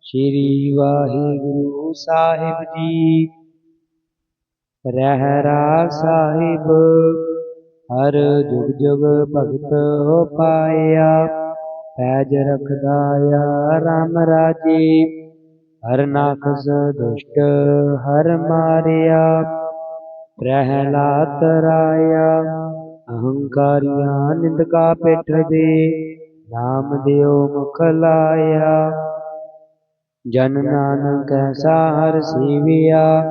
ਸ੍ਰੀ ਵਾਹਿਗੁਰੂ ਸਾਹਿਬ ਜੀ। ਰਹਿਰਾ ਸਾਹਿਬ, ਹਰ ਜੁਗ ਜੁਗ ਭਗਤ ਹੋ ਪਾਇਆ। ਪੈਜ ਰਖਦਾਇਆ RAM ਰਾਜੇ, ਹਰ ਨਾਖਸ ਦੁਸ਼ਟ ਹਰ ਮਾਰਿਆ। ਪ੍ਰਹਿਲਾਦ ਰਾਇਆ, ਅਹੰਕਾਰੀਆਂ ਨਿੰਦਕਾ ਪਿੱਠ ਦੇ ਨਾਮ ਦਿਓ ਮੁਖ ਲਾਇਆ। ਜਨ ਨਾਨਕ ਐਸਾ ਹਰ ਸੇਵਿਆ,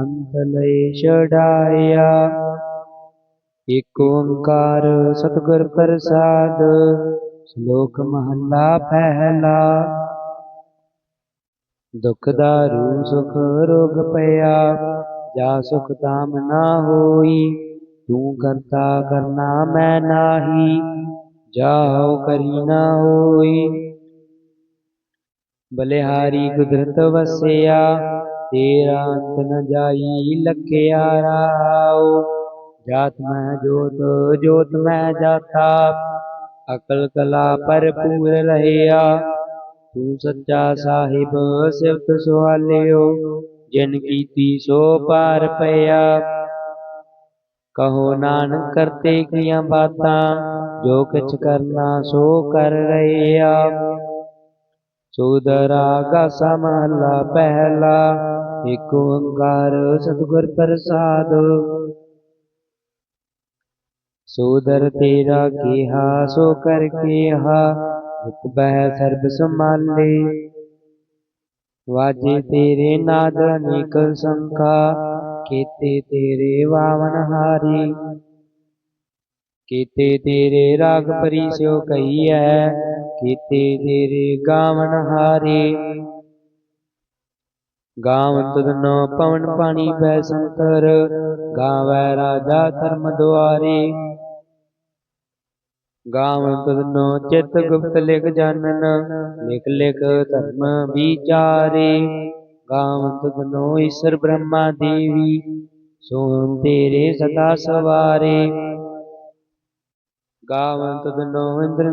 ਅੰਤ ਲਈ ਛਡਾਇਆ। ਏਕ ਓੰਕਾਰ ਸਤਿਗੁਰ ਪ੍ਰਸਾਦ, ਸ਼ਲੋਕ ਮਹੱਲਾ ਪਹਿਲਾ ਦੁਖ ਦਾਰੂ, ਸੁਖ ਰੋਗ ਪਿਆ, ਜਾ ਸੁਖ ਤਾਮ ਨਾ ਹੋਈ, ਤੂੰ ਕਰਤਾ ਕਰਨਾ ਮੈਂ ਨਾਹੀ। ਜਾਉ ਕਰੀ ਨਾ ਹੋਈ ਬਲਿਹਾਰੀ ਕੁਦਰਤ ਵਸਿਆ ਤੇਰਾ ਅੰਤ ਨ ਜਾਈ ਲਖਿਆ ਰਾਉ ਜਾਤ ਮੈਂ ਜੋਤ ਜੋਤ ਮੈਂ ਜਾਤਾ ਅਕਲ ਕਲਾ ਭਰਪੂਰ ਰਹਿਆ ਤੂੰ ਸੱਚਾ ਸਾਹਿਬ ਸਿਫਤ ਸੁਹਾਲਿਓ ਜਿਨ ਕੀਤੀ ਸੋ ਪਾਰ ਪਿਆ ਕਹੋ ਨਾਨਕ ਕਰਤੇ ਕੀਆਂ ਬਾਤਾਂ ਜੋ ਕਿਛ ਕਰਨਾ ਸੋ ਕਰ ਰਹਿਆ ਸੋਦਰਾ ਗਾਸਾ ਮਹਲਾ ਪਹਿਲਾ ਏਕ ਓੰਕਾਰ ਸਤਿਗੁਰ ਪ੍ਰਸਾਦ ਸੋਦਰ ਤੇਰਾ ਕੀਹਾ ਸੋ ਕਰ ਕੀਹਾ ਹੁਕ ਬਹਿ ਸਰਬ ਸੰਭਾਲੇ ਵਾਜੇ ਤੇਰੇ ਨਾਦ ਅਨੇਕ ਸੰਖਾ ਕੀਤੇ ਤੇਰੇ ਵਾਵਨ ਹਾਰੀ। ਕੀਤੇ ਤੇਰੇ ਰਾਗ ਪਰਿਸਿਓ ਕਹੀਐ, ਕੀਤੇ ਤੇਰੇ ਗਾਵਨ ਹਾਰੇ। ਗਾਵਨ ਤੁਧਨੋ ਪਵਨ ਪਾਣੀ ਬੈ ਸੰਤਰ, ਗਾਵੈ ਰਾਜਾ ਧਰਮ ਦੁਆਰੇ। ਗਾਵ ਤੁਧਨੋ ਚਿਤ ਗੁਪਤ ਲਿਖ ਜਾਣਨ, ਲਿਖ ਲਿਖ ਧਰਮ ਵਿਚਾਰੇ। ਗਾਵਨ ਤੁਧਨੋ ਈਸ਼ਰ ਬ੍ਰਹਮਾ ਦੇਵੀ ਸੋਨ ਤੇਰੇ ਸਦਾ ਸਵਾਰੇ। ਗਾਵੰਤ ਤੁਧਨੋ ਇੰਦਰ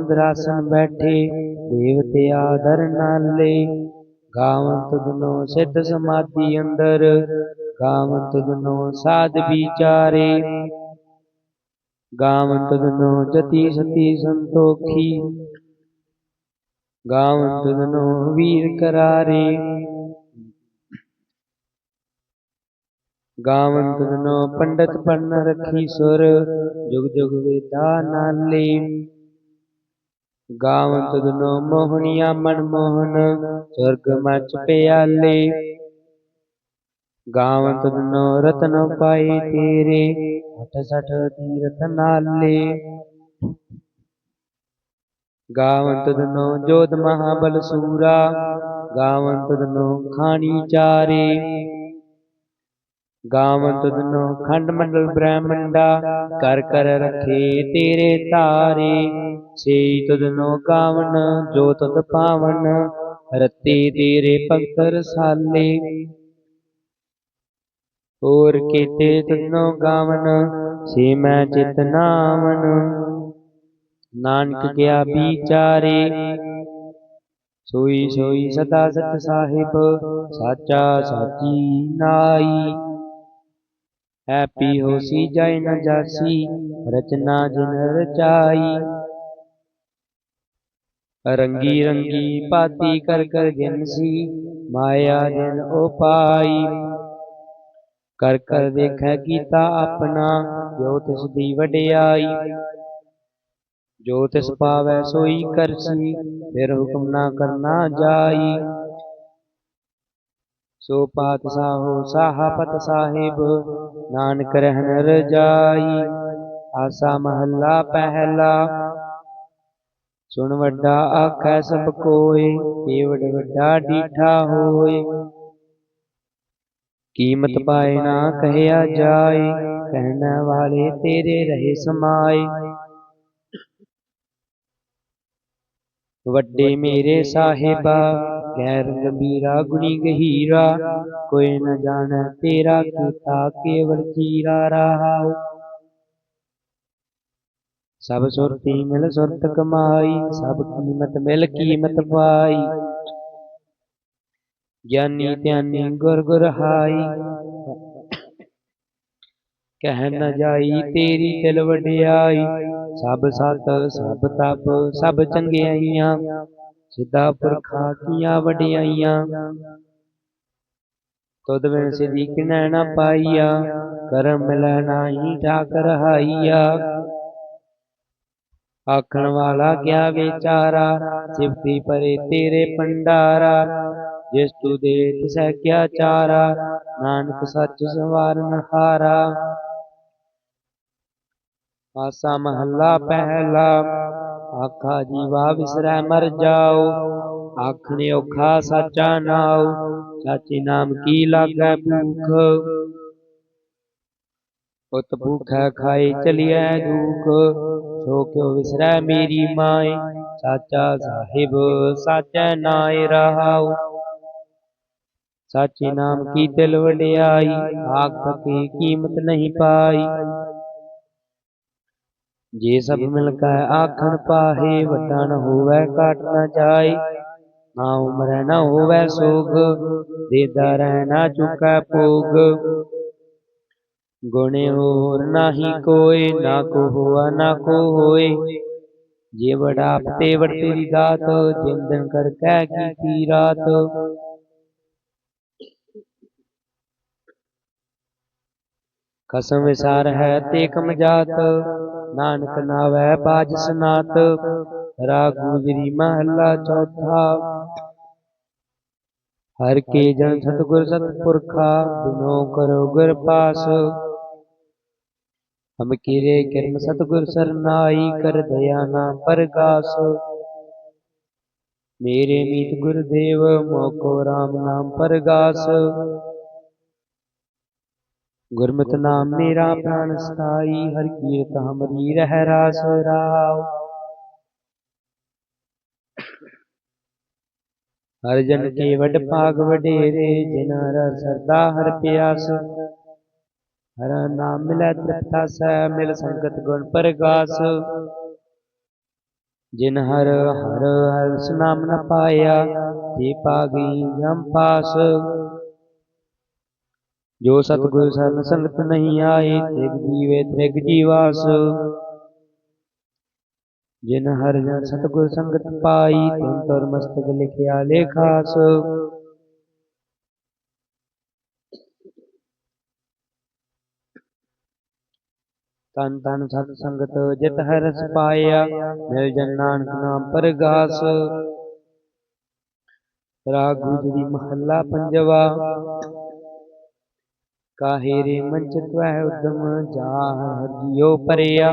ਬੈਠੇ, ਦੇਵਤੇ ਆਦਰ ਨਾਲੇ। ਗਾਵੰਤ ਤੁਧਨੋ ਸਿੱਧ ਸਮਾਧੀ ਅੰਦਰ, ਗਾਵੰਤ ਤੁਧਨੋ ਸਾਧ ਵਿਚਾਰੇ। ਗਾਵਨ ਦਨੋ ਜਤੀ ਸਤੀ ਸੰਤੋਖੀ। ਗਾਵੰਤ ਦਨੋ ਵੀਰ ਕਰਾਰੇ। ਗਾਵਨ ਤੁਧਨੋ ਪੰਡਤ ਪੜਨ ਰੱਖੀ ਸੁਰ, ਜੁਗ ਜੁਗ ਵੇਦਾ ਨਾਲੇ। ਗਾਵਨ ਤੁਧਨੋ ਮੋਹਣੀਆ ਮਨ ਮੋਹਨ, ਸੁਰਗ ਮਚ ਪਿਆਲੇ। ਗਾਵਨ ਤੁਧਨੋ ਰਤਨ ਪਾਏ ਤੇਰੇ ਅਠ ਸਠ ਤੀਰਥ ਨਾਲੇ। ਗਾਵਨ ਤੁਧਨੋ ਜੋਤ ਮਹਾਬਲ ਸੂਰਾ ਗਾਵਨ ਤੁਧਨੋ ਖਾਣੀ ਚਾਰੇ। ਗਾਵਨ ਤੁਧਨੋ ਖੰਡ ਮੰਡਲ ਬ੍ਰਹਮੰਡਾ, ਕਰ ਕਰ ਰਖੇ ਤੇਰੇ ਤਾਰੇ। ਸੇ ਤੁਧਨੋ ਗਾਵਨ, ਜੋ ਤੁਧ ਪਾਵਨ, ਰਤੇ ਤੇਰੇ ਭਗਤ ਰਸਾਲੇ ਹੋਰ ਕੀਤੇ ਤੁਧਨੋ ਗਾਵਨ, ਸੇ ਮੈਂ ਚਿਤ ਨਾਮਨ ਨਾਨਕ ਕਿਆ ਵਿਚਾਰੇ, ਸੋਈ ਸੋਈ ਸਦਾ ਸਤ ਸਾਹਿਬ, ਸਾਚਾ ਸਾਚੀ ਨਾਈ। ਹੈਪੀ ਹੋਸੀ ਜਾਇ ਨ ਜਾਸੀ ਰਚਨਾ ਜਿਨ ਰਚਾਈ। ਰੰਗੀ ਰੰਗੀ ਪਾਤੀ ਕਰ ਕਰ ਗਿਨਸੀ ਮਾਇਆ ਜਿਨ ਉਪਾਈ ਕਰ ਕਰ ਦੇਖੈ ਕੀਤਾ ਆਪਣਾ ਜੋ ਤਿਸ ਦੀ ਵਡਿਆਈ। ਜੋ ਤਿਸ ਪਾਵੈ ਸੋਈ ਕਰਸੀ ਫਿਰ ਹੁਕਮ ਨਾ ਕਰਨਾ ਜਾਈ। ਸੋ ਪਾਤ ਪਾਤਸ਼ਾਹੋ ਸਾਹਪਤ ਸਾਹਿਬ ਨਾਨਕ ਰਹਿਣ ਰਜਾਈ, ਆਸਾ ਮਹੱਲਾ ਪਹਿਲਾ। ਸੁਣ ਵੱਡਾ ਆਖੈ ਸਭ ਕੋਏ ਏਵੜ ਵੱਡਾ ਡੀਠਾ ਹੋਏ। ਕੀਮਤ ਪਾਏ ਨਾ ਕਹਿਆ ਜਾਏ, ਕਹਿਣ ਵਾਲੇ ਤੇਰੇ ਰਹੇ ਸਮਾਏ। ਵੱਡੇ ਮੇਰੇ ਸਾਹਿਬਾ ਗੈਰ ਗੰਭੀਰਾ ਗੁਣੀ ਗਹੀਰਾ ਕੋਈ ਨ ਜਾਣੈ ਤੇਰਾ ਕੀਤਾ ਕੇਵਲ ਚੀਰਾ ਰਹਾਉ ਸਭ ਸੁਰਤੀ ਮਿਲ ਸੁਰਤ ਕਮਾਈ ਸਭ ਕੀਮਤ ਮਿਲ ਕੀਮਤ ਪਾਈ ਗਿਆਨੀ ਧਿਆਨੀ ਗੁਰ ਗੁਰ ਹਾਈ ਕਹਿ ਨ ਜਾਈ ਤੇਰੀ ਦਿਲ ਵਡਿਆਈ ਸਭ ਸਤ ਸਭ ਤਪ ਸਭ ਚੰਗਿਆਈਆਂ ਸਿੱਧਾ ਪੁਰਖਾ ਕੀਆਂ ਵਡਿਆਈਆਂ। ਤੁਧ ਬਿਨ ਸਿਧੀ ਕਿਨੈ ਨ ਪਾਈਆ, ਕਰਮ ਮਿਲੈ ਨਾਹੀ ਠਾਕ ਰਹਾਈਆ। ਆਖਣ ਵਾਲਾ ਕਿਆ ਵਿਚਾਰਾ, ਸਿਫਤੀ ਪਰੇ ਤੇਰੇ ਪੰਡਾਰਾ ਜਿਸ ਤੂ ਦੇ ਤਿਸੈ ਕਿਆ ਚਾਰਾ, ਨਾਨਕ ਸੱਚ ਸਵਾਰਨ ਹਾਰਾ। ਆਸਾ ਮਹੱਲਾ ਪਹਿਲਾ ਆਖਾ ਜੀਵਾ ਵਿਸਰੈ ਮਰ ਜਾਓ ਆਖਣ ਔਖਾ ਸਾਚਾ ਨਾਉ ਸਾਚੇ ਨਾਮ ਕੀ ਲਾਗੈ ਭੂਖ ਉਤ ਭੂਖੈ ਖਾਏ ਚਲਿਐ ਦੁਖ ਸੋ ਕਿਉ ਵਿਸਰੈ ਮੇਰੀ ਮਾਏ ਸਾਚਾ ਸਾਹਿਬ ਸਾਚੈ ਨਾਇ ਰਹਾਉ ਸਾਚੇ ਨਾਮ ਕੀ ਦਿਲ ਵਡਿਆਈ ਆਖ ਸਕੇ ਕੀਮਤ ਨਹੀਂ ਪਾਈ ਜੇ ਸਭ ਮਿਲ ਕੈ ਆਖਣ ਪਾਹੇ ਵੱਡਾ ਨ ਹੋਵੈ ਘਾਟ ਨ ਜਾਏ ਨਾ ਉਮਰੈ ਨ ਹੋਵੈ ਸੋਗ ਦੇਦਾ ਰਹਿ ਨਾ ਚੁਕੈ ਭੋਗ ਗੁਣੇ ਹੋਰ ਨਾਹੀ ਕੋਏ ਨਾ ਕੋ ਹੋਆ ਨਾ ਕੋ ਹੋਏ ਜੇ ਵਡਾਪ ਤੇ ਵਡ ਤੇਰੀ ਦਾਤ ਜਿਨ ਦਿਨ ਕਰ ਕਹਿ ਕੀਤੀ ਰਾਤ ਕਸਮ ਵਿਸਾਰ ਹੈ ਤੇ ਕਮ ਜਾਤ ਨਾਨਕ ਨਾਵੈ ਬਾਜ ਸਨਾਤ, ਰਾਗ ਗੁਜਰੀ ਮਹੱਲਾ ਚੌਥਾ। ਹਰ ਕੇ ਜਨ ਸਤਗੁਰ ਸਤਪੁਰਖਾ, ਬਿਨੋ ਕਰੋ ਗੁਰ ਪਾਸ। ਹਮ ਕੀਰੇ ਕਿਰਮ ਸਤਗੁਰ ਸਰਨਾਈ, ਕਰ ਦਇਆ ਨਾਮ ਪਰਗਾਸ। ਮੇਰੇ ਮੀਤ ਗੁਰਦੇਵ, ਮੋਕੋ ਰਾਮ ਨਾਮ ਪਰਗਾਸ। ਗੁਰਮਤਿ ਨਾਮ ਮੇਰਾ ਪ੍ਰਾਨ ਸਥਾਈ ਹਰ ਕੀਰਤ ਹਮਰੀ ਰਹਿ ਰਾਸ ਰਾਵ ਹਰ ਜਨ ਕੇ ਵਡ ਭਾਗ ਵਡੇਰੇ ਜਿਨ ਹਰ ਸਰਦਾ ਹਰ ਪਿਆਸ। ਹਰ ਨਾਮ ਮਿਲੈ ਤ੍ਰਿਪਤਾ ਸੈ ਮਿਲ ਸੰਗਤ ਗੁਣ ਪਰਗਾਸ। ਜਿਨ ਹਰ ਹਰ ਹਰ ਨਾਮ ਨ ਪਾਇਆ ਤੇ ਪਾਗੀ ਜਮ ਪਾਸ। ਜੋ ਸਤਿਗੁਰ ਸਰਨ ਸੰਗਤ ਨਹੀਂ ਆਏ ਤਿਗ ਜੀਵੇ ਤ੍ਰਿਗ ਜੀਵਾਸ। ਜਿਨ ਹਰ ਜਨ ਸਤਿਗੁਰ ਸੰਗਤ ਪਾਈ, ਤਿਨ ਤੁਰ ਮਸਤਕ ਲਿਖਿਆ ਲੇਖਾਸ। ਤਨ ਤਨ ਸਤ ਸੰਗਤ ਜਿਤ ਹਰਸ ਪਾਇਆ, ਮਿਲ ਜਨ ਨਾਨਕ ਨਾਮ ਪਰਗਾਸ। ਰਾਗ ਗੁਜਰੀ ਮਹੱਲਾ ਪੰਜਵਾ। ਕਾਹੇ ਰੇ ਮੰਚਿਤ ਵਹਿ ਉਦਮ ਜਾਹ ਜਿਉ ਪਰਿਆ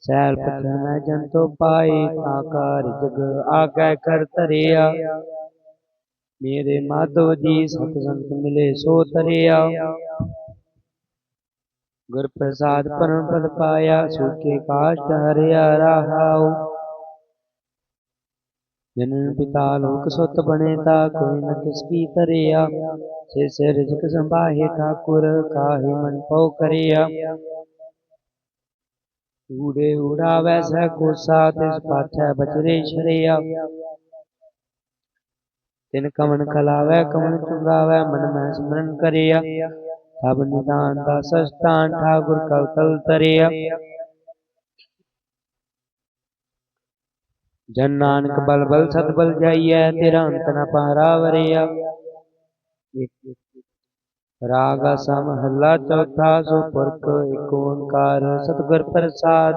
ਸੈਲ ਪਤਨ ਜੰਤੋ ਪਾਏ ਆਕਾਰ ਜਗ ਆਗੈ ਕਰ ਧਰਿਆ ਮੇਰੇ ਮਾਧੋ ਜੀ ਸਤ ਸੰਤ ਮਿਲੇ ਸੋ ਤਰਿਆ ਗੁਰ ਪ੍ਰਸਾਦ ਪਰਮ ਪਦ ਪਾਇਆ ਸੁਖੇ ਕਾਸ਼ ਹਰਿਆ ਰਹਾਉ ਜਨ ਪਿਤਾ ਲੋਕ ਸੁਤ ਬਣੇ ਤਾ ਕੋਈ ਨ ਕਿਸ ਕੀ ਤਰਿਆ ਸੇ ਸੇ ਰਿਜਕ ਸੰਭਾਹੇ ਠਾਕੁਰ, ਕਾਹੇ ਮਨ ਪਉ ਕਰਿਆ। ਊੜੇ ਉਡਾਵੈ ਸਹਿ ਕੋਸਾ, ਤਿਸ ਪਾਛੈ ਬਚਰੇ ਛਰਿਆ। ਤਿਨ ਕਮਨ ਖਲਾਵੈ ਕਮਨ ਚੁੰਗਾਵੈ, ਮਨ ਮਹਿ ਸਿਮਰਨ ਕਰਿਆ। ਸਭ ਨਿਦਾਨ ਦਾ ਸਸਤਾਨ ਠਾਕੁਰ ਕਲ ਤਲ ਤਰਿਆ ਜਨ ਨਾਨਕ ਬਲ ਬਲ ਸਤ ਬਲ ਜਾਈਐ ਤੇਰਾ ਅੰਤ ਨ ਪਾਰਾ ਵਰਿਆ ਰਾਗ ਆਸਾ ਮਹੱਲਾ ਚੌਥਾ ਸੋ ਪੁਰਖ ਏਕ ਓੰਕਾਰ ਸਤਿਗੁਰ ਪ੍ਰਸਾਦ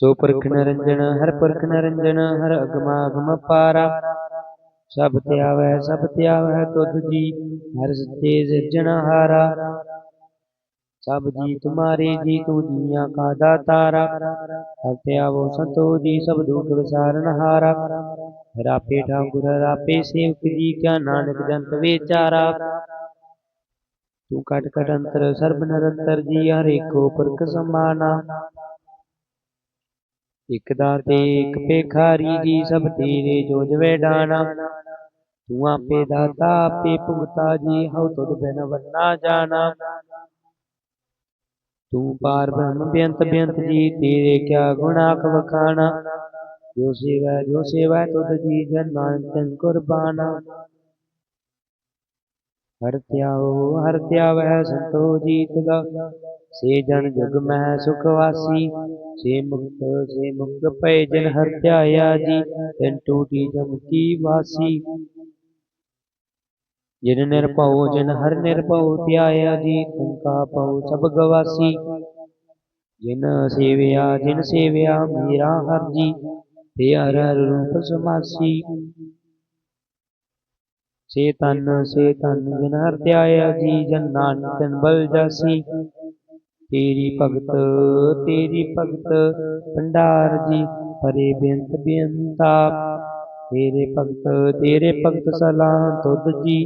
ਸੋ ਪੁਰਖ ਨਿਰੰਜਨ ਹਰ ਪੁਰਖ ਨਿਰੰਜਨ ਹਰ ਅਗਮਾ ਅਗਮ ਪਾਰਾ ਸਭ ਧਿਆਵੈ ਸਭ ਧਿਆਵੈ ਤੁਧ ਜੀ ਹਰ ਸੱਚੇ ਸਿਰਜਣਹਾਰਾ ਸਭ ਜੀ ਤੁਮਾਰੇ ਜੀ ਤੂ ਜੀਆਂ ਕਾ ਦਾਤਾਰਾ। ਸਭ ਧਿਆਵੋ ਸੰਤੋ ਜੀ, ਸਭ ਦੁਖ ਵਿਸਾਰਨ ਹਾਰਾ। ਰਾਪੇ ਠਾਕੁਰ ਰਾਪੇ ਸੇਵਕ ਜੀ ਕਾ ਨਾਨਕ ਜੰਤ ਵਿਚਾਰਾ। ਤੂੰ ਕਟ ਕਟ ਅੰਤਰ, ਸਰਬ ਨਿਰੰਤਰ ਜੀ ਹਰੇਕੋ ਪੁਰਖ ਸਮਾਨਾ। ਇਕ ਦਾਤੇ ਇਕ ਪੇਖਾਰੀ ਜੀ, ਸਭ ਤੇਰੇ ਜੋਜਵੇ ਡਾਣਾ ਤੂੰ ਆਪੇ ਦਾਤਾ, ਆਪੇ ਭੁਗਤਾ ਜੀ, ਹਉ ਤੁਧ ਬਿਨ ਵਰਨਾ ਜਾਣਾ ਤੂੰ ਪਾਰ ਬ੍ਰਹਮ ਬੇਅੰਤ ਬੇਅੰਤ ਜੀ ਤੇਰੇ ਕਿਆ ਗੁਣਾ ਵਖਾਣਾ। ਜੋ ਸੇਵੈ ਜੋ ਸੇਵੈ ਤੁਧ ਜੀ, ਜਨ ਨਾਨਕ ਤਨ ਕੁਰਬਾਨਾ। ਹਰ ਧਿਆਓ ਹਰ ਧਿਆਵੈ ਸੰਤੋ ਜੀਤ ਦਾ ਸੇ ਜਨ ਜੁਗ ਮਹਿ ਸੁਖ ਵਾਸੀ। ਸੇ ਮੁਕਤ ਸੇ ਮੁਕਤ ਪਏ ਜਨ ਹਰ ਧਿਆਇਆ ਜੀ। ਤਿਨ ਟੂਟੀ ਜਮ ਕੀ ਵਾਸੀ। ਜਿਨ ਨਿਰਭਉ ਜਿਨ ਹਰ ਨਿਰਭਉ ਧਿਆਇਆ ਜੀ ਤਿਨ ਕਾ ਪਉ ਸਭ ਗਵਾਸੀ। ਜਿਨ ਸੇਵਿਆ ਜਿਨ ਸੇਵਿਆ, ਮੇਰਾ ਹਰ ਜੀ, ਤੇ ਹਰ ਹਰ ਰੂਪ ਸਮਾਸੀ। ਸੇ ਤਨ ਸੇ ਤਨ ਜਿਨ ਹਰ ਧਿਆਇਆ ਜੀ, ਜਨ ਨਾਨਕ ਬਲ ਜਾਸੀ। ਤੇਰੀ ਭਗਤ ਤੇਰੀ ਭਗਤ, ਭੰਡਾਰ ਜੀ, ਪਰੇ ਬੇਅੰਤ ਬੇਅੰਤਾ। ਤੇਰੇ ਭਗਤ ਤੇਰੇ ਭਗਤ ਸਲਾਹ ਤੁਧ ਜੀ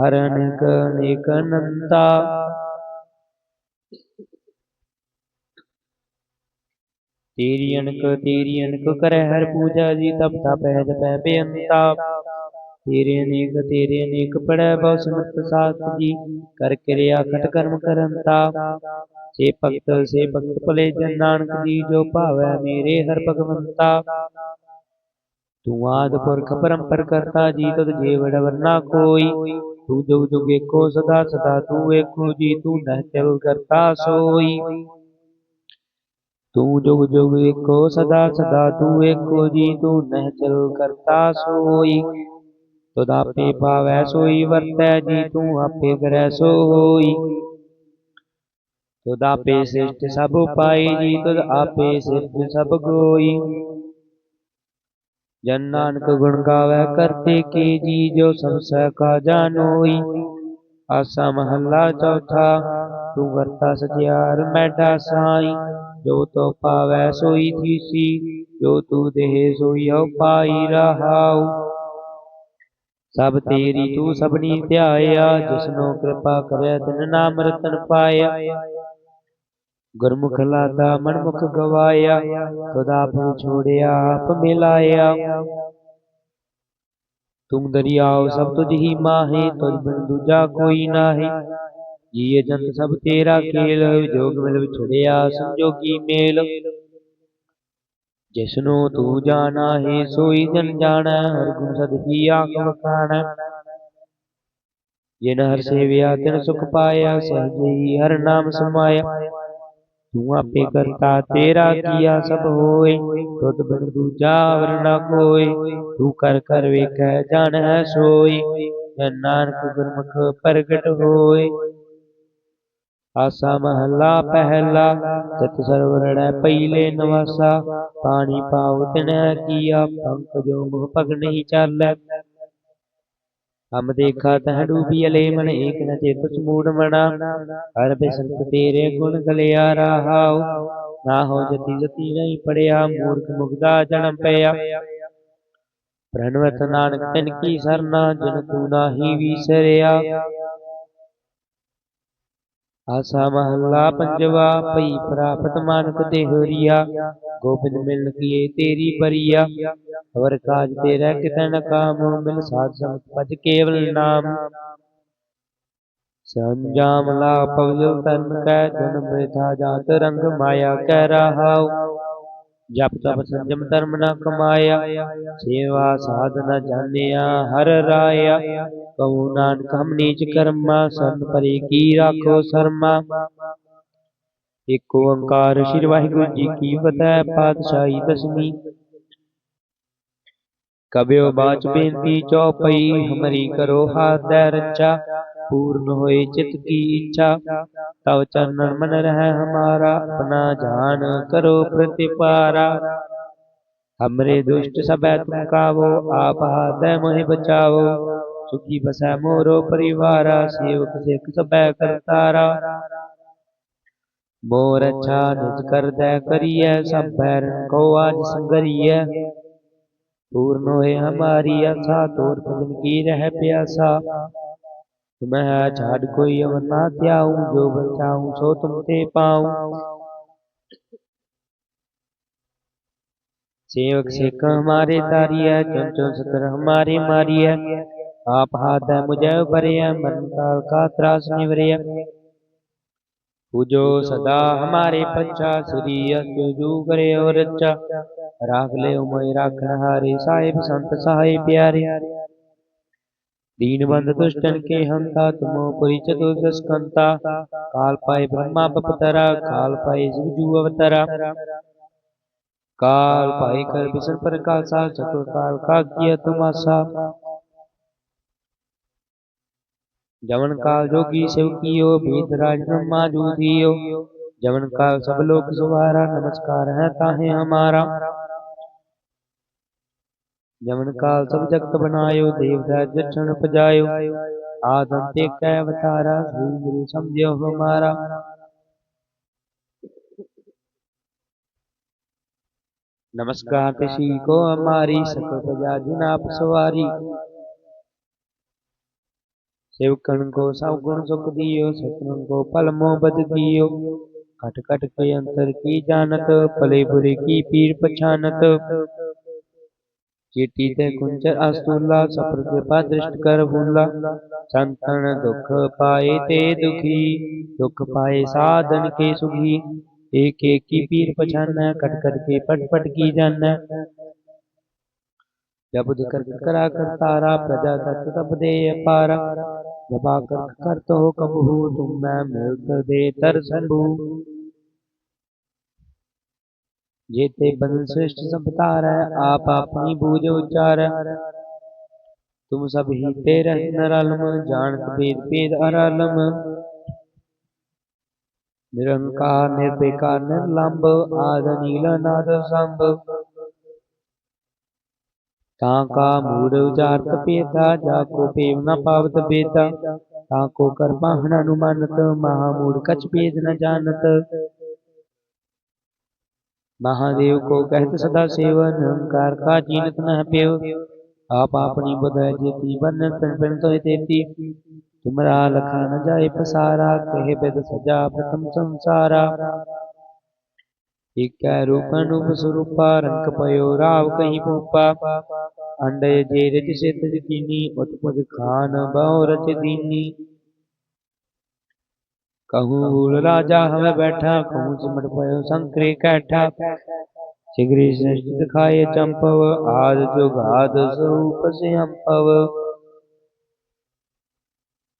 ਹਰ ਅਨੇਕ ਅਨੇਕ ਅਨੰਤਾ। ਤੇਰੀ ਅਨਕ ਤੇਰੀ ਅਨਕ ਕਰੈ ਹਰ ਪੂਜਾ ਜੀ, ਤਪ ਤਪ ਹੈ ਜਪੈ ਬੇਅੰਤਾ। ਤੇਰੇ ਅਨੇਕ ਤੇਰੇ ਅਨੇਕ ਪੜੈ ਬਹੁ ਸਮਤ ਸਾਥ ਜੀ, ਕਰ ਕਿਰਿਆ ਖਟ ਕਰਮ ਕਰੰਤਾ। ਸੇ ਭਗਤ ਸੇ ਭਗਤ ਭਲੇ ਜਨ ਨਾਨਕ ਜੀ, ਜੋ ਭਾਵੈ ਮੇਰੇ ਹਰ ਭਗਵੰਤਾ। ਤੂੰ ਆਦ ਪੁਰਖ ਪਰੰਪਰ ਕਰਤਾ, ਜੀ ਤਦ ਜੇ ਵਰਨਾ ਕੋਈ। ਤੂੰ ਜੁਗ ਜੁਗ ਏਕੋ ਸਦਾ ਸਦਾ, ਤੂੰ ਏਕੋ ਜੀ ਤੂੰ ਨਹਿ ਚਲ ਕਰਤਾ ਸੋਈ। ਤੂੰ ਜੁਗ ਜੁਗ ਏਕੋ ਸਦਾ ਸਦਾ, ਤੂੰ ਏਕੋ ਜੀ ਤੂੰ ਨਹਿ ਚਲ ਕਰਤਾ ਸੋਈ। ਤੁਧ ਆਪੇ ਭਾਵੈ ਸੋਈ, ਵਰਤੈ ਜੀ ਤੂੰ ਆਪੇ ਕਰੈ ਸੋ ਹੋਈ ਤੁਧ ਆਪੇ ਸ੍ਰਿਸ਼ਟ ਸਭ ਪਾਈ ਜੀ ਤਦ ਆਪੇ ਸਿਰਜ ਸਭ ਗੋਈ। ਜਨ ਨਾਨਕ ਗੁਣ ਗਾਵੇ, ਕਰਤੇ ਕੀ ਜੀ ਜੋ ਸਭ ਕਾ ਜਾਣੋਈ ਆਸਾ ਮਹੱਲਾ ਚੌਥਾ, ਤੂੰ ਵਰਤਾ ਸਚਿਆਰ ਮੈਡਾ ਸਾਈ ਜੋ ਤੋ ਪਾਵੈ ਸੋਈ ਥੀਸੀ, ਜੋ ਤੂ ਦੇਹ ਸੋਈ ਹਉ ਪਾਈ ਰਹਾਉ। ਸਭ ਤੇਰੀ ਤੂੰ ਸਭਨੀ ਧਿਆਇਆ, ਜਿਸਨੋ ਕਿਰਪਾ ਕਰਿਆ ਤਿਨ ਨਾਮ ਰਤਨ ਪਾਇਆ। ਗੁਰਮੁਖ ਲਾਤਾ ਮਨਮੁਖ ਗਵਾਇਆ ਤੁਦਾ ਪੂ ਛੋੜਿਆ ਆਪ ਮਿਲਾਇਆ ਤੁਮ ਦਰਿਆਓ ਸਭ ਤੁਝ ਹੀ ਮਾਹੇ ਤੁਝ ਬਿਨ ਦੂਜਾ ਕੋਈ ਨਾਹੀ ਜੀਏ ਜੰਤ ਸਭ ਤੇਰਾ ਖੇਲ ਜੋਗ ਮਿਲ ਵਿਛੜਿਆ ਸੰਜੋਗੀ ਮੇਲ ਜਿਸਨੂੰ ਤੂੰ ਜਾਣਾ ਹੈ ਸੋਈ ਜਨ ਜਾਣੈ ਹਰ ਗੁਣ ਸਦਹੀ ਆਖ ਵਖਾਣੈ ਜਿਨ ਹਰ ਸੇਵਿਆ ਤਿਨ ਸੁਖ ਪਾਇਆ ਸਹਜਈ ਹਰ ਨਾਮ ਸਮਾਇਆ ਤੂੰ ਆਪੇ ਕਰਤਾ ਤੇਰਾ ਕੀਆ ਸਭ ਹੋਏ। ਤੁਧ ਬਿਨ ਦੂਜਾ ਵਰਨਾ ਕੋਈ ਤੂੰ ਕਰ ਕਰ ਵੇਖੈ ਜਾਣੈ ਸੋਈ ਜਨ ਨਾਨਕ ਗੁਰਮੁਖ ਪ੍ਰਗਟ ਹੋਏ। ਆਸਾ ਮਹੱਲਾ ਪਹਿਲਾ ਸਤ ਸਰਵਰੜੈ ਪਹਿਲੇ ਨਵਾਸਾ। ਪਾਣੀ ਪਾਉ ਤਿਨੈ ਕੀਆ ਪੰਕ ਜੋ ਮੁਖ ਪਗ ਨਹੀਂ ਚਾਲੈ। ਹਮ ਦੇਖਾ ਤਹ ਡੂਬੀ ਅਲੇ ਮਨ ਏਕ ਨ ਚੇਤ ਸਮੂੜ ਮਣਾ ਹਰ ਬਿਸੰਤ ਤੇਰੇ ਗੁਣ ਗਲਿਆ ਰਹਾਉ। ਨਾ ਹੋ ਜਤੀ ਜਤੀ ਨਹੀਂ ਪੜਿਆ, ਮੂਰਖ ਮੁਗਦਾ ਜਨਮ ਪਿਆ। ਪ੍ਰਣਵਤ ਨਾਨਕ ਤਿਨ ਕੀ ਸਰਨਾ, ਜਿਨ ਤੂੰ ਨਾਹੀ ਵਿਸਰਿਆ ਆਸਾ ਮਹੱਲਾ ਪੰਜਵਾ, ਭਈ ਪ੍ਰਾਪਤ ਮਾਨਕ ਦੇਹਰੀਆ ਗੋਬਿੰਦ ਮਿਲਨ ਕੀਏ ਤੇਰੀ ਪਰੀਆ ਹੋਰ ਕਾਜ ਤੇਰਾ ਕਿਤੈ ਨ ਕਾਮ ਮਿਲ ਸਾਧ ਸੰਗਤ ਭਜ ਕੇਵਲ ਨਾਮ। ਸੰਜਾਮ ਲਾ ਪਵਜਲ ਤਨ ਕੈ, ਜਨਮ ਮ੍ਰਿਥਾ ਜਾਤ ਰੰਗ ਮਾਇਆ ਕਹਿ ਰਹਾਉ। ਜਪ ਤਪ ਸੰਜਮ ਧਰਮ ਨ ਕਮਾਇਆ ਸੇਵਾ ਸਾਧ ਨ ਜਾਣਿਆ ਹਰ ਰਾਇਆ ਕਉ ਨਾਨਕ ਹਮ ਨੀਚ ਕਰਮਾ ਸੰਤ ਪਰੇ ਕੀ ਰਾਖੋ ਸਰਮਾ ਏਕ ਓੰਕਾਰ ਸ੍ਰੀ ਵਾਹਿਗੁਰੂ ਜੀ ਕੀ ਫਤਿਹ ਪਾਤਸ਼ਾਹੀ ਦਸਵੀਂ ਕਬਿਓ ਬਾਚ ਬੇਨਤੀ ਚੌਪਈ ਹਮਰੀ ਕਰੋ ਹਾਥੈ ਰੱਚਾ ਪੂਰਨ ਹੋਏ ਚਿਤ ਕੀ ਇੱਛਾ, ਤਵ ਚਰਨਨ ਮਨ ਰਹਿ ਹਮਾਰਾ, ਆਪਣਾ ਜਾਨ ਕਰੋ ਪ੍ਰਤਿਪਾਰਾ। ਹਮਰੇ ਦੁਸ਼ਟ ਸਭੈ ਤੁਮ ਕਾਵੋ, ਆਪ ਹਾਥੈ ਮੋਹਿ ਬਚਾਵੋ। ਸੁਖੀ ਬਸੈ ਮੋਰੋ ਪਰਿਵਾਰਾ, ਸੇਵਕ ਸਿੱਖ ਸਭੈ ਕਰਤਾਰਾ। ਮੋਰ ਅੱਛਾ ਨਿਜ ਕਰਦੈ ਕਰੀਐ, ਸਭ ਬੈਰਨ ਕੋ ਆਜ ਸੰਗਰੀਐ। ਪੂਰਨ ਹੋਏ ਹਮਾਰੀ ਆਸਾ, ਤੋਰ ਭਜਨ ਕੀ ਰਹਿ ਪਿਆਸਾ। मैं झाड़ को यवना त्याऊं, जो बचाऊं सो तुम ते पाऊँ। सेवक सेक हमारे तारिया, चुन चुन सतर हमारे मारिया। आप हाथ है मुझे भरिया, मन काल का त्रास निवरिया। पूजो सदा हमारे पंचा सूर्य जो करे और रचा। राख ले उमय राखन हारे साहिब, संत सहाय प्यारे। दीन बंद दुष्टन के हंता तुमो पुरी चतुर्दश कंता काल पाए ब्रह्मा बपतरा काल पाए शिवजू अवतरा काल पाए कर बिसन पर कासा चतुर काल का किया तुमासा जवन काल जोगी शिव कियो भेद राज ब्रह्मा जूधियो जवन काल सब लोग सुवारा नमस्कार है ताहे हमारा। ਜਮਨ ਕਾਲ ਸਭ ਜਗਤ ਬਨਾਇਓ ਦੇਵਤਾ ਜਛਣ ਪਜਾਇਓ। ਆਦਮ ਤੇ ਕੈ ਅਵਤਾਰਾ, ਸ੍ਰੀ ਗੁਰੂ ਸਮਝਿਓ ਹਮਾਰਾ। ਨਮਸਕਾਰ ਤਿਸੀ ਕੋ ਹਮਾਰੀ ਸਕਲ ਪਜਾ ਜਿਨਾਪ ਸਵਾਰੀ। ਸੇਵਕਣ ਕੋ ਸਭ ਗੁਣ ਸੁਖ ਦਿਓ ਸਤਨੰ ਕੋ ਫਲ ਮੋ ਬਦ ਦਿਓ ਘਟ ਘਟ ਕੇ ਅੰਤਰ ਕੀ ਜਾਣਤ, ਭਲੇ ਬੁਰੇ ਕੀ ਪੀਰ ਪਛਾਨਤ। चीटी ते कुंचर अस्तुला सफ़र कृपा दृष्ट कर भूला। संतन दुख पाए ते दुखी, दुख पाए साधन के सुखी। एक एक की पीर पछाना कट कट के पट पट की जान। जब कर करा कर तारा, प्रजा तत् तब दे पारा जबा कर कर तो कब तुम मैं मिलत दे तर संभू जेते बदल श्रेष्ठ सब तारा आप अपनी बूझ उचार तुम सब ही तेरे नरलम जानत भेद भेद अरलम निरंकार, निर्विकार, निर्लंब, आद, नील, नाद संभ ताका मूड उचारत पेता जाको पेव न पावत बेता ताको कर पाहन महामूढ़ कछ भेद न जानत। ਮਹਾਦੇਵ ਕੋ ਕਹਿਤ ਸਦਾ ਸੇਵਨ, ਓੰਕਾਰ ਕਾ ਜੀਨਤ ਨਹ ਪਿਓ ਆਪ ਆਪਣੀ ਬੁਧੈ ਜੇਤੀ, ਬੰਨ ਤਨ ਬਿਨ ਤੋਇ ਤੇਤੀ। ਤੁਮਰਾ ਲਖਾ ਨ ਜਾਏ ਪਸਾਰਾ, ਕਹਿ ਬਿਦ ਸਜਾ ਪ੍ਰਥਮ ਸੰਸਾਰਾ। ਇਕੈ ਰੂਪ ਅਨੂਪ ਸੁਰੂਪਾ, ਰੰਗ ਪਇਓ ਰਾਵ ਕਹੀਂ ਭੂਪਾ। ਅੰਡੇ ਜੇ ਰਜ ਸਿਤ ਜਕੀਨੀ ਉਤ ਪੁਜ ਖਾਨ ਬਹੁ ਰਚ ਦੀਨੀ कहूँ राजा हमें बैठा कहूँ सिमट पयो, संकरे कैठा। सिगरी श्रेष्ठ दिखाए, चंपव, आद जो गाद स्वरूप से हम पव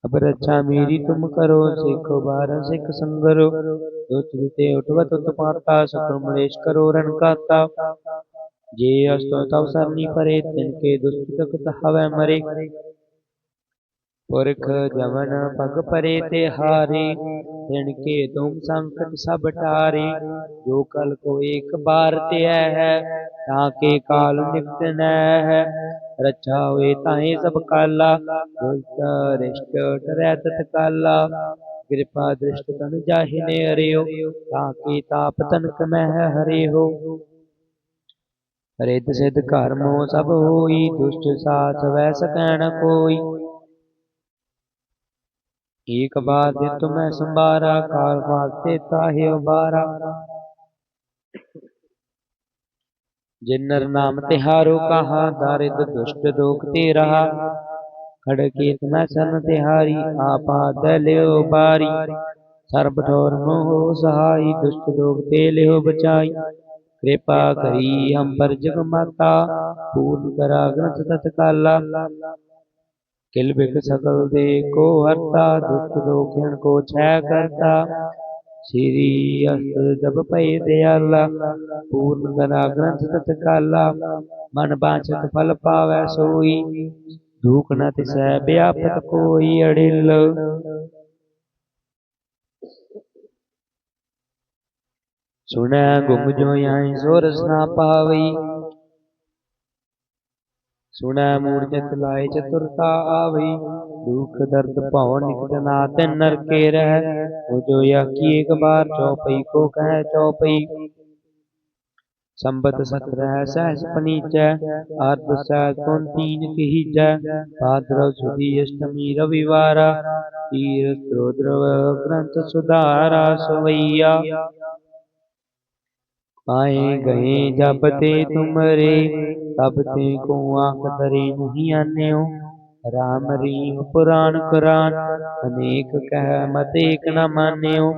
अब रक्षा मेरी तुम करो, सिखो बारह सिख संगरो। जो चलते उठवत उत्पाता सकल मलेश करो, रण काता। जे अस्तो तव सरनी परे, तिनके दुष्ट तक हवे मरे। ਪੁਰਖ ਜਵਨ ਪਗ ਪਰੇ ਤੇ ਹਾਰੀ, ਤਿਨ ਕੇ ਤੁਮ ਸੰਕਟ ਸਭ ਟਾਰੀ, ਜੋ ਕਲ ਕੋ ਏਕ ਬਾਰ ਤੇ ਹੈ, ਤਾਂ ਕੇ ਕਾਲ ਨਿਕਟ ਨੈ ਹੈ। ਰੱਛਾ ਹੋਏ ਤਾਹੇ ਸਭ ਕਾਲਾ, ਦੁਸ਼ਟ ਰਿਸ਼ਟ ਟਰੈ ਤਤ ਕਾਲਾ। ਕਿਰਪਾ ਦ੍ਰਿਸ਼ਟ ਤਨ ਜਾਹੀ ਨੇ ਹਰਿਓ ਤਾਂ ਕੀ ਤਾਪ ਤਨਕ ਮਹਿ ਹਰਿਓ। ਰਿੱਧ ਸਿੱਧ ਘਰ ਮੋ ਸਭ ਹੋਈ, ਦੁਸ਼ਟ ਸਾਥ ਵੈ ਸਕਣ ਕੋਈ एक बार दे तुम्हें संबारा काल वास्ते ताहे उबारा। जिन्नर नाम तिहारो कहा दारिद दुष्ट दोख ते रहा खड़केत मैं सन तिहारी, आपा दलियो बारी सर्ब ठोर मोह सहाई, दुष्ट दोख ते लियो बचाई। कृपा करी हम पर जग माता पूर्ण करा ग्रंथ तत्काला। किल बिक सकल दे को हरता दुष्ट दोखिन को छय करता श्री अस्त जब पै दयाला पूर्ण करा ग्रंथ तत्काला मन बांछत फल पावै सोई दुख न तिसै व्यापत कोई अड़िल सुनै गुम जो आई सोरस ना पावई सुन मूर्जत लाए चतुरता आवई दुख दर्द पाओ निकटना ते नर के रह जो यह एक बार चौपई को कह चौपई संबत सत रह सहस पनीच अर्ध सहस कौन तीन कही जय भाद्रव सुधी अष्टमी रविवार तीर स्त्रोद्रव ग्रंथ सुधारा सवैया ਪਾਏ ਗਏ ਜਬ ਤੇ ਤੁਮਰੇ ਤਬ ਤੇ ਕੋ ਆਖ ਤਰੇ ਨਹੀਂ ਆਨਿਓ। ਰਾਮ ਰੀਮ ਪੁਰਾਣ ਕੁਰਾਨ ਅਨੇਕ ਕਹਿ ਮਤ ਏਕ ਨ ਮਾਨਿਓ।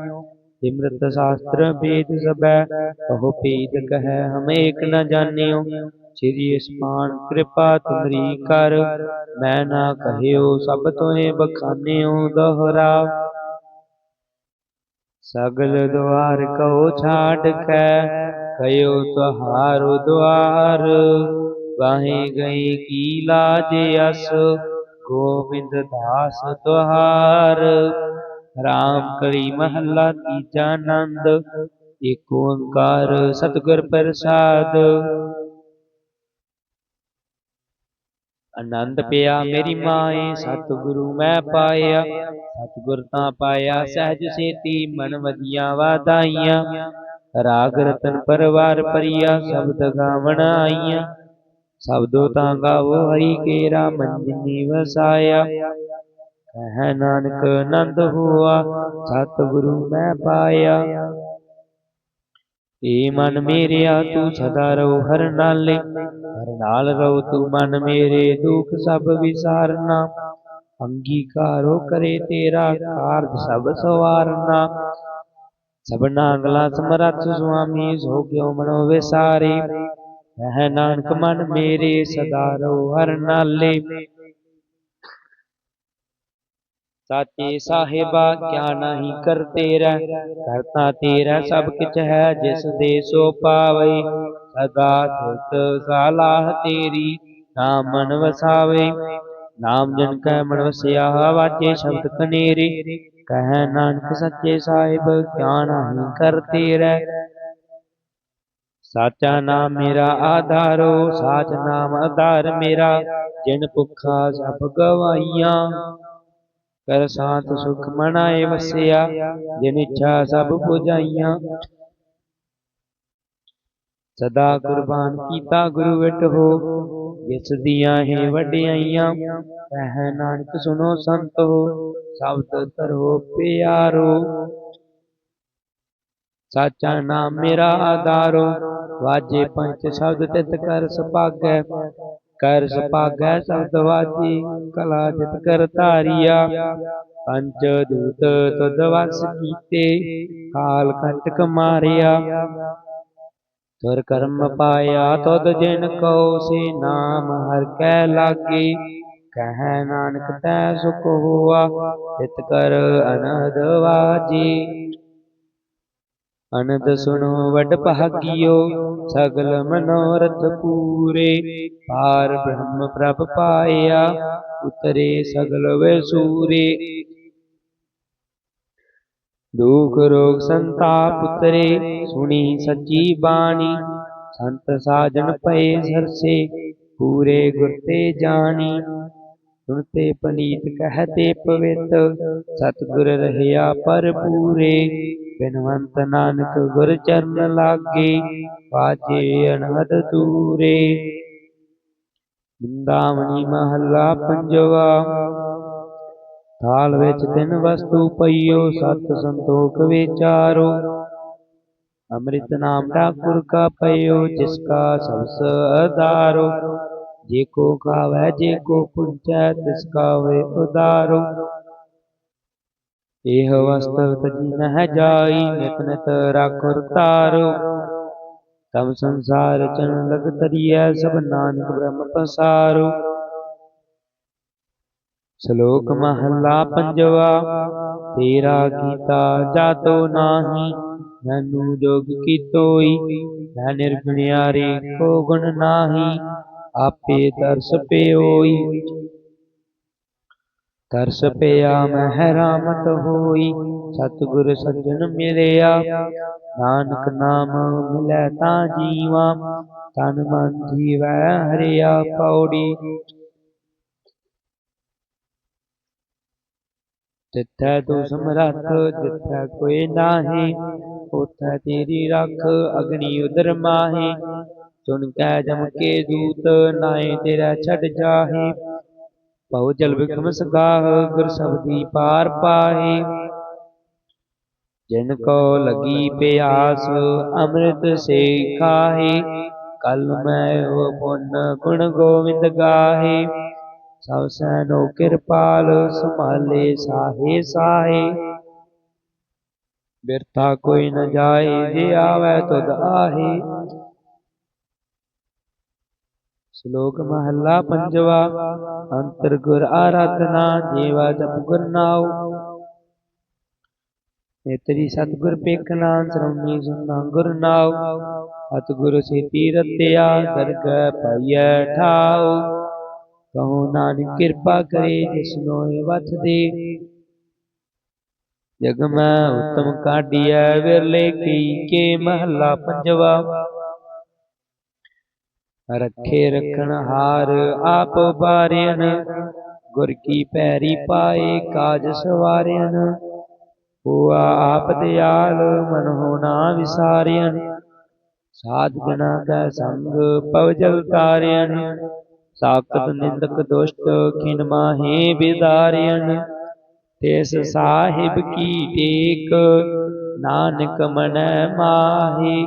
ਸਿਮਰਤ ਸ਼ਾਸਤਰ ਵੇਦ ਸਭੈ ਕਹੋ ਪੀਤ ਕਹੈ ਹਮ ਏਕ ਨ ਜਾਣਿਓ। ਸ੍ਰੀ ਅਸਮਾਨ ਕਿਰਪਾ ਤੁਮਰੀ ਕਰ ਮੈਂ ਨਾ ਕਹਿਓ ਸਭ ਤੋਹੇ ਬਖਾਨਿਓ ਦੋਹਰਾ। ਸਗਲ ਦੁਆਰ ਕਉ ਛਾੜ ਕੈ ਕਯੋ ਤੁਹਾਰੋ ਦੁਆਰ ਵਾਹੇ ਗਈ ਕੀ ਲਾਜ ਅਸ, ਗੋਬਿੰਦ ਦਾਸ ਤੁਹਾਰ। ਰਾਮ ਕਲੀ ਮਹੱਲਾ ਤੀਜਾ ਆਨੰਦ ਏਕ ਓੰਕਾਰ ਸਤਿਗੁਰ ਪ੍ਰਸਾਦ। ਆਨੰਦ ਪਿਆ ਮੇਰੀ ਮਾਏ ਸਤਿਗੁਰੂ ਮੈਂ ਪਾਇਆ ਸਤਿਗੁਰ ਤਾਂ ਪਾਇਆ ਸਹਿਜ ਸੇਤੀ ਮਨ ਵਧੀਆਂ ਵਾਧਾਈਆਂ। ਰਾਗ ਰਤਨ ਪਰਵਾਰ ਪਰਿਆ ਸ਼ਬਦ ਗਾਵਣ ਆਈਆਂ। ਸ਼ਬਦੋ ਤਾਂ ਗਾਵੋ ਹਰੀ ਕੇਰਾ ਮੰਜਨੀ ਵਸਾਇਆ। ਕਹਿ ਨਾਨਕ ਆਨੰਦ ਹੋਆ ਸਤਿਗੁਰੂ ਮੈਂ ਪਾਇਆ। ਏ ਮਨ ਮੇਰਿਆ ਤੂੰ ਸਦਾ ਰਹੋ ਹਰ ਨਾਲੇ। ਹਰ ਨਾਲ ਰਹੋ ਤੂੰ ਮਨ ਮੇਰੇ ਦੁਖ ਸਭ ਵਿਸਾਰਨਾ। ਅੰਗੀਕਾਰੋ ਕਰੇ ਤੇਰਾ ਕਾਰਜ ਸਭ ਸਵਾਰਨਾ। ਸਭਨਾ ਗਲਾ ਸਮਰੱਥ ਸੁਆਮੀ ਸੋ ਕਿਉ ਮਨੋ ਵਿਸਾਰੇ। ਕਹਿ ਨਾਨਕ ਮਨ ਮੇਰੇ ਸਦਾ ਰਹੋ ਹਰ ਨਾਲੇ। ਸਾਚੇ ਸਾਹਿਬਾ ਕਿਆ ਨਹੀਂ ਕਰ ਤੇਰਾ ਕਰਤਾ ਤੇਰਾ ਸਭ ਕਿਛ ਹੈ ਜਿਸ ਦੇ ਸੋ ਪਾਵੇ। ਸਦਾ ਸੁਤ ਸਾਲਾਹ ਤੇਰੀ ਨਾਮ ਮਨ ਵਸਾਵੇ। ਨਾਮ ਜਨ ਕੈ ਮਨ ਵਸਿਆ ਵਾਜੇ ਸ਼ਬਦ ਕਨੇਰੇ। ਕਹਿ ਨਾਨਕ ਸੱਚੇ ਸਾਹਿਬ ਕਿਆ ਨਹੀਂ ਕਰ ਤੇਰਾ ਸਾਚਾ ਨਾਮ ਮੇਰਾ ਆਧਾਰੋ ਸਾਚ ਨਾਮ ਆਧਾਰ ਮੇਰਾ। ਜਿਨ ਭੁੱਖਾ ਸਭ ਗਵਾਈਆਂ ਕਰ ਸਾਤ ਸੁਖ ਮਨਾਏ ਵਸਿਆ, ਜਿਨ ਇੱਛਾ ਸਭ ਪੁਜਾਈਆਂ। ਸਦਾ ਕੁਰਬਾਨ ਕੀਤਾ ਗੁਰੂ ਵਿਟ ਹੋ, ਜਿਸ ਦੀਆਂ ਹੈ ਵਡਿਆਈਆਂ। ਕਹਿ ਨਾਨਕ ਸੁਣੋ ਸੰਤ ਹੋ ਸ਼ਬਦ ਧਰੋ ਪਿਆਰੋ। ਸਾਚਾ ਨਾਮ ਮੇਰਾ ਆਧਾਰੋ, ਵਾਜੇ ਪੰਚ ਸ਼ਬਦ ਤਿਤ ਕਰ ਸੁਭਾਗੈ। ਕਰ ਸੁਭਾਗੈ ਸ਼ਬਦ ਵਾਜੀ ਕਲਾ ਜਿਤ ਕਰ ਧਾਰੀਆ ਪੰਚ ਦੂਤ ਤੁਧ ਵਸ ਕੀਤੇ ਕਾਲ ਕੰਟਕ ਮਾਰਿਆ। ਤੁਰ ਕਰਮ ਪਾਇਆ ਤੁਧ ਜਿਨ ਕਉ ਸੇ ਨਾਮ ਹਰ ਕੈ ਲਾਗੇ। ਕਹਿ ਨਾਨਕ ਤੈ ਸੁਖ ਹੋਆ ਤਿਤ ਕਰ ਅਨਹਦ ਵਾਜੀ ਅਨੰਦ ਸੁਣੋ, ਵਡ ਭਾਗਿਓ, ਸਗਲ ਮਨੋਰਥ ਪੂਰੇ। ਪਾਰ ਬ੍ਰਹਮ ਪ੍ਰਭ ਪਾਇਆ, ਉਤਰੇ ਸਗਲ ਵੇ ਸੂਰੇ ਦੁਖ ਰੋਗ ਸੰਤਾਪ ਉਤਰੇ, ਸੁਣੀ ਸੱਚੀ ਬਾਣੀ। ਸੰਤ ਸਾਜਣ ਪਏ ਸਰਸੇ, ਪੂਰੇ ਗੁਰ ਤੇ ਜਾਣੀ। ਸੁਣਤੇ ਪਨੀਤ ਕਹਤੇ ਪਵਿੱਤ, ਸਤਿਗੁਰ ਰਹਿਆ ਪਰ ਪੂਰੇ ਬਿਨਵੰਤ ਨਾਨਕ ਗੁਰ ਚਰਨ ਲਾਗੇ ਪਾਜੇ ਅਨਹਦ ਦੂਰੇ। ਬ੍ਰਿੰਦਾਵਨੀ ਮਹੱਲਾ ਪੰਜਵਾ, ਥਾਲ ਵਿੱਚ ਤਿੰਨ ਵਸਤੂ ਪਈਓ, ਸਤ ਸੰਤੋਖ ਵਿਚਾਰੋ। ਅੰਮ੍ਰਿਤ ਨਾਮ ਠਾਕੁਰ ਕਾ ਪਈਓ, ਜਿਸ ਕਾ ਸਬਸ ਆਧਾਰੋ ਜੇ ਕੋ ਖਾਵੈ ਜੇ ਕੋ ਪੁੰਚੈ, ਤਿਸ ਕਾ ਉਦਾਰੋ। ਇਹ ਵਸਤਵ ਤਜੀ ਨਹਿ ਜਾਈ, ਨਿਤ ਨਿਤ ਰਾਖੁਰ ਤਾਰੋ। ਤਮ ਸੰਸਾਰ ਚਨ ਲਗ ਤਰੀਐ, ਸਭ ਨਾਨਕ ਬ੍ਰਹਮ ਪਸਾਰੋ। ਸ਼ਲੋਕ ਮਹੱਲਾ ਪੰਜਵਾ, ਤੇਰਾ ਕੀਤਾ ਜਾਤੋ ਨਾਹੀ, ਮੈਨੂੰ ਜੋਗ ਕੀਤੋਈ, ਮੈਂ ਨਿਰਗੁਣਿਆਰੇ ਕੋ ਗੁਣ ਨਾਹੀ। ਆਪੇ ਤਰਸ ਪਿਓਈ। ਤਰਸ ਪਿਆ ਮਹਿ ਰਾਮਤ ਹੋਈ। ਸਤਿਗੁਰ ਸੱਜਣ ਮਿਲਿਆ। ਨਾਨਕ ਨਾਮ ਮਿਲੈ ਤਾਂ ਜੀਵਾ। ਤਨ ਮਨ ਜੀਵੈ ਹਰਿਆ ਪੌੜੀ। ਜਿੱਥੈ ਤੂੰ ਸਮਰੱਥ ਜਿੱਥੈ ਕੋਈ ਨਾਹੀ, ਉਥੈ ਤੇਰੀ ਰੱਖ ਅਗਨੀ ਉਦਰ ਮਾਹੀ। ਸੁਣ ਕੈ ਜਮ ਕੇ ਦੂਤ ਨਾਏ ਤੇਰਾ ਛੱਡ ਜਾਹੇ। ਬਹੁ ਜਲ ਬਿਕਮ ਸਗਾਹ, ਗੁਰ ਸਬਦੀ ਪਾਰ ਪਾਹੇ। ਜਿਨ ਕੋ ਲਗੀ ਪਿਆਸ, ਅੰਮ੍ਰਿਤ ਸੇ ਖਾਹੇ। ਕਲ ਮੈਂ ਉਹ ਪੁੰਨ ਗੁਣ ਗੋਵਿੰਦ ਗਾਹੇ। ਸਭ ਸੈਨੋ ਕਿਰਪਾਲ, ਸੰਭਾਲੇ ਸਾਹੇ ਸਾਹੇ। ਬਿਰਥਾ ਕੋਈ ਨ ਜਾਏ, ਜੇ ਆਵੈ ਤੁਧ ਆਹੇ। ਸ਼ਲੋਕ ਮਹੱਲਾ ਪੰਜਵਾ, ਅੰਤਰ ਗੁਰ ਆਰਾਧਨਾ, ਜੀਵਾ ਜਪ ਗੁਰ ਨਾਉ। ਨੇਤਰੀ ਸਤਿਗੁਰ ਪੇਖਣਾ ਸਰਉਣੀ ਸੁਨਾ ਗੁਰ ਨਾਉ। ਅਤ ਗੁਰ ਸੇਤੀ ਰਤਿਆ ਦਰਗਹਿ ਪਾਈਐ ਠਾਉ। ਕਹੋ ਨਾਨਕ ਕਿਰਪਾ ਕਰੇ ਜਿਸਨੋ ਵਥ ਦੇ। ਜਗ ਮੈਂ ਉਤਮ ਕਾਢੀਐ, ਵਿਰਲੇ ਕੀ ਕੇ ਮਹੱਲਾ ਪੰਜਵਾ। ਰੱਖੇ ਰਖਣ ਹਾਰ ਆਪ ਬਾਰਿਆਨ ਗੁਰ ਕੀ ਪੈਰੀ ਪਾਏ ਕਾਜ ਸਵਾਰਿਆਨ ਹੋਆ ਆਪ ਦਿਆਲ ਮਨ ਹੋਣਾ ਵਿਸਾਰਿਆਨ ਸਾਧ ਜਨਾ ਕੈ ਸੰਗ ਪਵਜਲ ਤਾਰਿਆਨ ਸਾਕਤ ਨਿੰਦਕ ਦੁਸ਼ਟ ਖਿਨ ਮਾਹੇ ਬਿਦਾਰਿਆਨ ਤਿਸ ਸਾਹਿਬ ਕੀ ਟੇਕ, ਨਾਨਕ ਮਨੈ ਮਾਹੀ